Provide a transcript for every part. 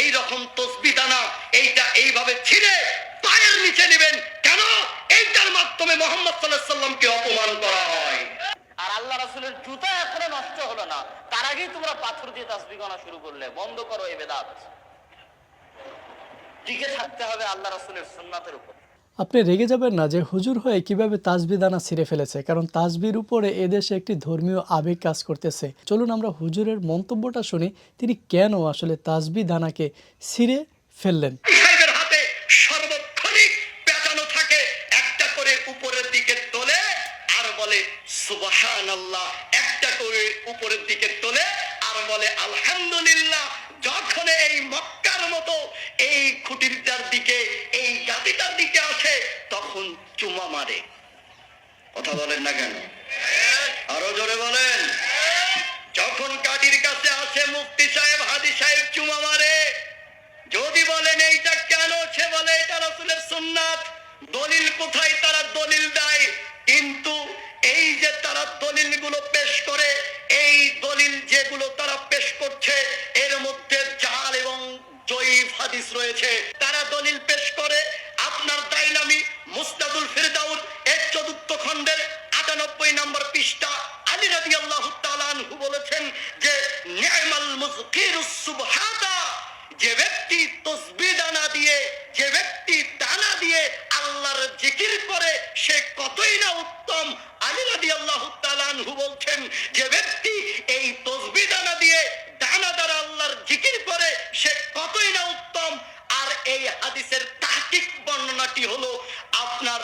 এই রকম তসবি দানা এইটা এইভাবে ছিঁড়ে পায়ের নিচে নেবেন। কেন? এইটার মাধ্যমে মোহাম্মদ সাল্লাহ সাল্লামকে অপমান করা হয়। আর আল্লাহ রাসুলের জুতা এখনও নষ্ট হলো না। তার আগেই তোমরা পাথর দিয়ে তাসবি করা শুরু করলে। বন্ধ করো এই বেদাত। টিকে থাকতে হবে আল্লাহ রাসুলের সুন্নাতের উপর। আপনি রেগে যাবেন না যে হুজুর হয়ে কীভাবে তাজবি দানা ছিঁড়ে ফেলেছে, কারণ তাজবির উপরে এদেশে একটি ধর্মীয় আবেগ কাজ করতেছে। চলুন আমরা হুজুরের মন্তব্যটা শুনি, তিনি কেন আসলে তাজবি দানাকে ছিঁড়ে ফেললেন? একটা করে উপরের দিকে তোলে, আর বলে আলহামদুলিল্লাহ যখন এই মক্কার মতো এই খুঁটিটার দিকে, এই জাতিটার দিকে আসে, তখন চুমা মারে। কথা বলেন না কেন? আরও জোরে বলেন। যখন কাদির কাছে আসে মুক্তি সাহেব, হাদি সাহেব চুমা মারে। যদি বলেন এইটা কেন, সে বলে এটা রসুলের সুন্নাত। দলিল কোথায়, তারা দলিল দেয়। কিন্তু যে ব্যক্তি তসবি দানা দিয়ে, যে ব্যক্তি দানা দিয়ে আল্লাহর জিকির করে, সে কতই না উত্তম। আলী রাদি আল্লাহ তালানহু বলছেন, যে ব্যক্তি এই তসবি দানা দিয়ে দানা দ্বারা আল্লাহর জিকির করে, সে কতই না উত্তম। আর এই হাদিসের তার্কিক বর্ণনাটি হলো আপনার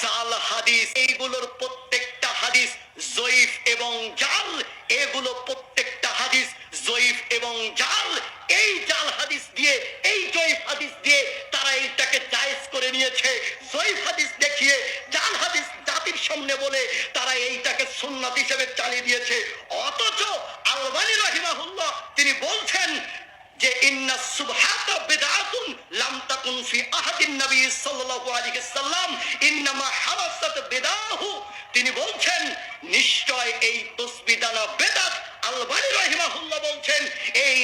জাল হাদিস, এইগুলোর প্রত্যেকটা হাদিস জয়ীফ এবং জাল, এগুলো প্রত্যেকটা হাদিস জয়ীফ এবং জাল এই জাল হাদিস দিয়ে এই জয়ীফ হাদিস দিয়ে তারা এইটাকে জায়েজ করে নিয়েছে জয়ীফ হাদিস দেখিয়ে জাল হাদিস জাতির সামনে বলে তারা এইটাকে সুন্নাত হিসেবে চালিয়ে দিয়েছে। অথচ আলবানী রহিমাহুল্লাহ তিনি বলছেন যে, ইন্না বিদআতুন লাম তাকুন ফি আহাদিন নবী সাল্লাল্লাহু আলাইহি সাল্লাম হারাসাত বিদাহু। তিনি বলছেন, নিশ্চয় এই তসবিহ দানা আলবানী রাহিমাহুল্লাহ বলছেন, এই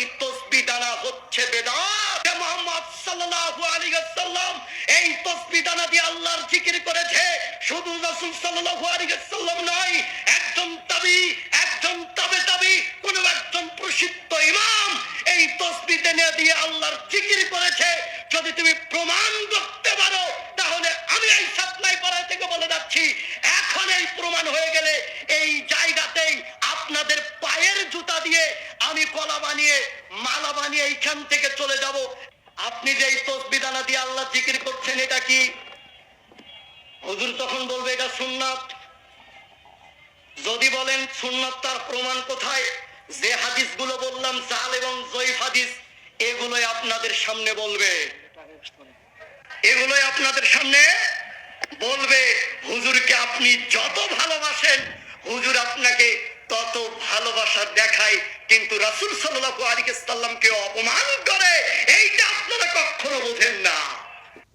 দানা হচ্ছে বেদাত। মুহাম্মদ সাল্লাল্লাহু আলাইহি সাল্লাম, এই তসবিহ দানা দিয়ে আল্লাহর জিকির করেছে। শুধু রাসূল সাল্লাল্লাহু আলাইহি সাল্লাম নয় একজন তাবি একজন তাবে তাবি কোন একজন প্রসিদ্ধ ইমাম এই তসবি টেনে দিয়ে আল্লাহর জিকির করেছে যদি তুমি প্রমাণ করতে পারো, তাহলে আমি এই সাপ্লাই পাড়া থেকে বলে যাচ্ছি, এখন এই প্রমাণ হয়ে গেলে এই জায়গাতেই আপনাদের পায়ের জুতা দিয়ে আমি কলা বানিয়ে, মালা বানিয়ে এইখান থেকে চলে যাব। আপনি যে এই তসবি দানা দিয়ে আল্লাহ জিকির করছেন, এটা কি? হুজুর তখন বলবে, এটা সুন্নাত। যদি বলেন সুন্নাত, তার প্রমাণ কোথায়? যে হাদিসগুলো বললাম, জাল এবং জয়ীফ হাদিস, এগুলোই আপনাদের সামনে বলবে। এগুলোই আপনাদের সামনে বলবে, হুজুরকে আপনি যত ভালোবাসেন, হুজুর আপনাকে তত ভালোবাসা দেখায়। কিন্তু রাসুল সাল্লাহ আলিকে অপমান করে, এইটা আপনারা কখনো বোঝেন না।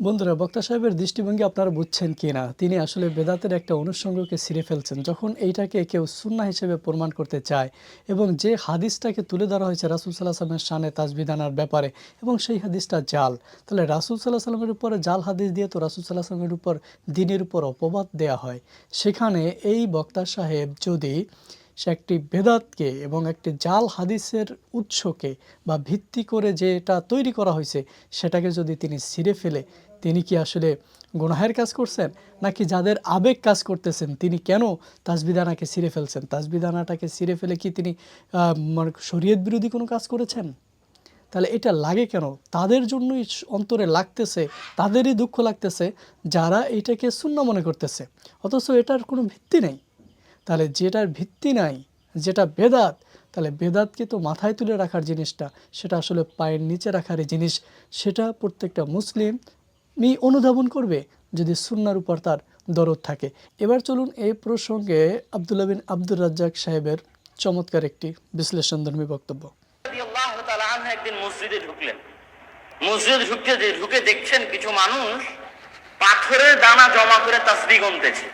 বন্ধুরা, বক্তা সাহেবের দৃষ্টিভঙ্গি আপনারা বুঝছেন কি না তিনি আসলে বেদাতের একটা অনুষঙ্গকে ছিঁড়ে ফেলছেন। যখন এইটাকে কেউ সুন্না হিসেবে প্রমাণ করতে চায় এবং যে হাদিসটাকে তুলে ধরা হয়েছে রাসুল সাল্লাহ সাল্লামের শানে তাজবিদানার ব্যাপারে এবং সেই হাদিসটা জাল, তাহলে রাসুল সাল্লাহ সাল্লামের উপরে জাল হাদিস দিয়ে তো রাসুল সাল্লাহ সাল্লামের উপর, দিনের উপর অপবাদ দেয়া হয়। সেখানে এই বক্তা সাহেব যদি সে একটি বেদাতকে এবং একটি জাল হাদিসের উৎসকে বা ভিত্তি করে যে এটা তৈরি করা হয়েছে, সেটাকে যদি তিনি ছিঁড়ে ফেলে, তিনি কি আসলে গুনাহের কাজ করছেন? নাকি যাদের আবেগ কাজ করতেছেন, তিনি কেন তাজবিদানাকে ছিঁড়ে ফেলছেন? তাজবিদানাটাকে ছিঁড়ে ফেলে কি তিনি মানে শরীয়ত বিরোধী কোনো কাজ করেছেন? তাহলে এটা লাগে কেন? তাদের জন্যই অন্তরে লাগতেছে, তাদেরই দুঃখ লাগতেছে, যারা এটাকে শূন্য মনে করতেছে। অথচ এটার কোনো ভিত্তি নেই। তাহলে যেটার ভিত্তি নাই, যেটা বেদাত, তাহলে বেদাতকে তো মাথায় তুলে রাখার জিনিসটা, সেটা আসলে পায়ের নিচে রাখার জিনিস, সেটা প্রত্যেকটা মুসলিম মি অনুধাবন করবে যদি সুন্নার উপর তার দরদ থাকে। এবার চলুন এই প্রসঙ্গে আবদুল্লাহ বিন আব্দুর রাজ্জাক সাহেবের চমৎকার একটি বিশ্লেষণধর্মী বক্তব্য। একদিন মসজিদে ঢুকলেন। ঢুকতে ঢুকে দেখছেন কিছু মানুষ পাথরের দানা জমা করে তাসবিহ গুনতেছে।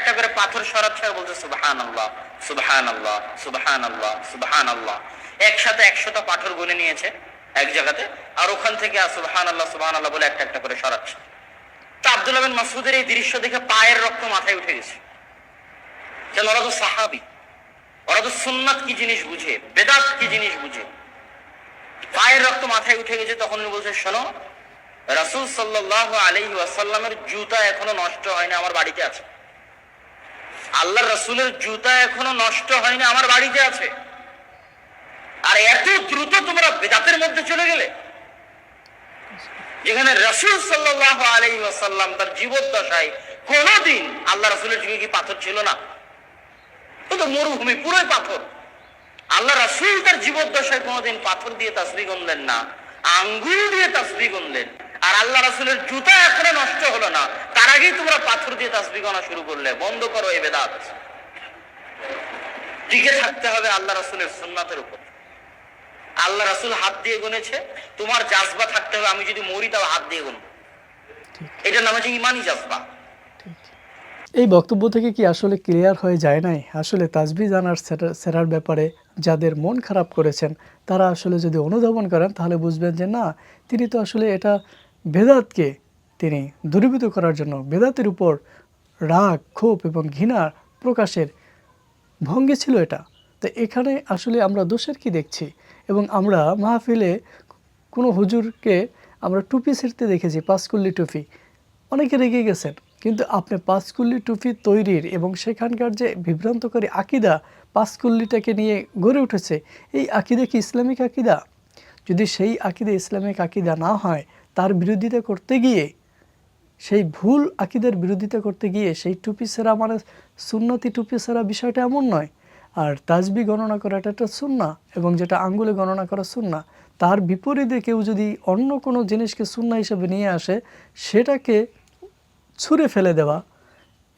একটা করে পাথর সরাচ্ছে আর বলছে, সুবহানাল্লাহ সুবহানাল্লাহ সুবহানাল্লাহ সুবহানাল্লাহ। একসাথে একশোটা পাথর গুনে নিয়েছে, এক জায়গাতে, আর ওখান থেকে সুবহান আল্লাহ সুবহান আল্লাহ বলে একটা একটা করে সরাচ্ছে। তা মাসুদের এই দৃশ্য দেখে পায়ের রক্ত মাথায় উঠে গেছে। ওরা তো সাহাবি। ওরা তো সুন্নাত কি জিনিস বুঝে, বেদাত কি জিনিস বুঝে। পায়ের রক্ত মাথায় উঠে গেছে, তখন বলছে, শোনো, রাসূল সাল্লাল্লাহু আলাইহি ওয়াসাল্লামের জুতা এখনও নষ্ট হয়নি, আমার বাড়িতে আছে। আল্লাহ রসুলের জুতা এখনও নষ্ট হয়নি, আমার বাড়িতে আছে। আর এত দ্রুত তোমরা বেদাতের মধ্যে চলে গেলে। যেখানে রসুল সাল্লাহ আলাই ওয়াসাল্লাম তার জীবদ্দশায় কোনোদিন আল্লাহ রসুলের যুগে কি পাথর ছিল না? ও তো মরুভূমি, পুরোই পাথর। আল্লাহ রসুল তার জীবদ্দশায় কোনোদিন পাথর দিয়ে তাসবি গুনলেন না, আঙ্গুল দিয়ে তাসবি গুনলেন। আর আল্লাহ রসুলের জুতা এখনও নষ্ট হলো না। তার আগেই তোমরা পাথর দিয়ে তাসবি গোনা শুরু করলে। বন্ধ করো এই বেদাত। টিকে থাকতে হবে আল্লাহ রসুলের সুন্নাতের উপর। আল্লাহ রসুল হাত দিয়ে গুনেছে। তোমার জাজবা থাকতে হবে আমি যদি মরি তাও হাত দিয়ে গুনবো। এটার নাম হচ্ছে ইমানি জাজবা। এই বক্তব্য থেকে কি আসলে ক্লিয়ার হয়ে যায় নাই? আসলে তাজবি জানার সেরা- সেরার ব্যাপারে যাদের মন খারাপ করেছেন তারা আসলে যদি অনুধাবন করেন তাহলে বুঝবেন যে না তিনি তো আসলে এটা বেদাতকে তিনি দূরীভূত করার জন্য বেদাতের উপর রাগ, ক্ষোভ এবং ঘৃণা প্রকাশের ভঙ্গি ছিল এটা। তো এখানে আসলে আমরা দোষের কি দেখছি? এবং আমরা মাহফিলে কোনো হুজুরকে আমরা টুপি ছিঁড়তে দেখেছি, পাঁচকুল্লি টুপি। অনেকে রেগে গেছেন, কিন্তু আপনি পাঁচকুল্লি টুপি তৈরির এবং সেখানকার যে বিভ্রান্তকারী আকিদা পাঁচকুল্লিটাকে নিয়ে গড়ে উঠেছে, এই আকিদা কি ইসলামিক আকিদা? যদি সেই আকিদা ইসলামিক আকিদা না হয় তার বিরোধিতা করতে গিয়ে, সেই ভুল আকিদের বিরোধিতা করতে গিয়ে, সেই টুপি সেরা মানে সুন্নতি টুপি সেরা বিষয়টা এমন নয়। আর তাজবি গণনা করা এটা একটা সুন্না এবং যেটা আঙ্গুলে গণনা করা সুন্না, তার বিপরীতে কেউ যদি অন্য কোনো জিনিসকে সুন্না হিসেবে নিয়ে আসে, সেটাকে ছুঁড়ে ফেলে দেওয়া,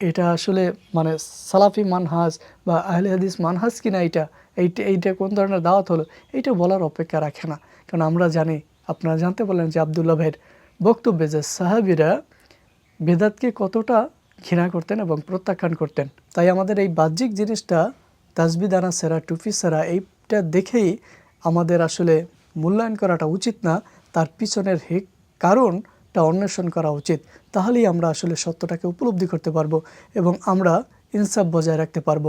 এটা আসলে মানে সালাফি মানহাজ বা আহলে হাদিস মানহাজ কিনা এইটা এইটা এইটা কোন ধরনের দাওয়াত হলো, এইটা বলার অপেক্ষা রাখে না। কারণ আমরা জানি আপনারা জানতে পারলেন যে আবদুল্লাহ ভাইয়ের বক্তব্যে যে সাহাবিরা বেদাতকে কতটা ঘৃণা করতেন এবং প্রত্যাখ্যান করতেন। তাই আমাদের এই বাহ্যিক জিনিসটা তাজবি দানা সেরা, টুপি সেরা, এইটা দেখেই আমাদের আসলে মূল্যায়ন করাটা উচিত না, তার পিছনের হে কারণটা অন্বেষণ করা উচিত। তাহলেই আমরা আসলে সত্যটাকে উপলব্ধি করতে পারব এবং আমরা ইনসাফ বজায় রাখতে পারব।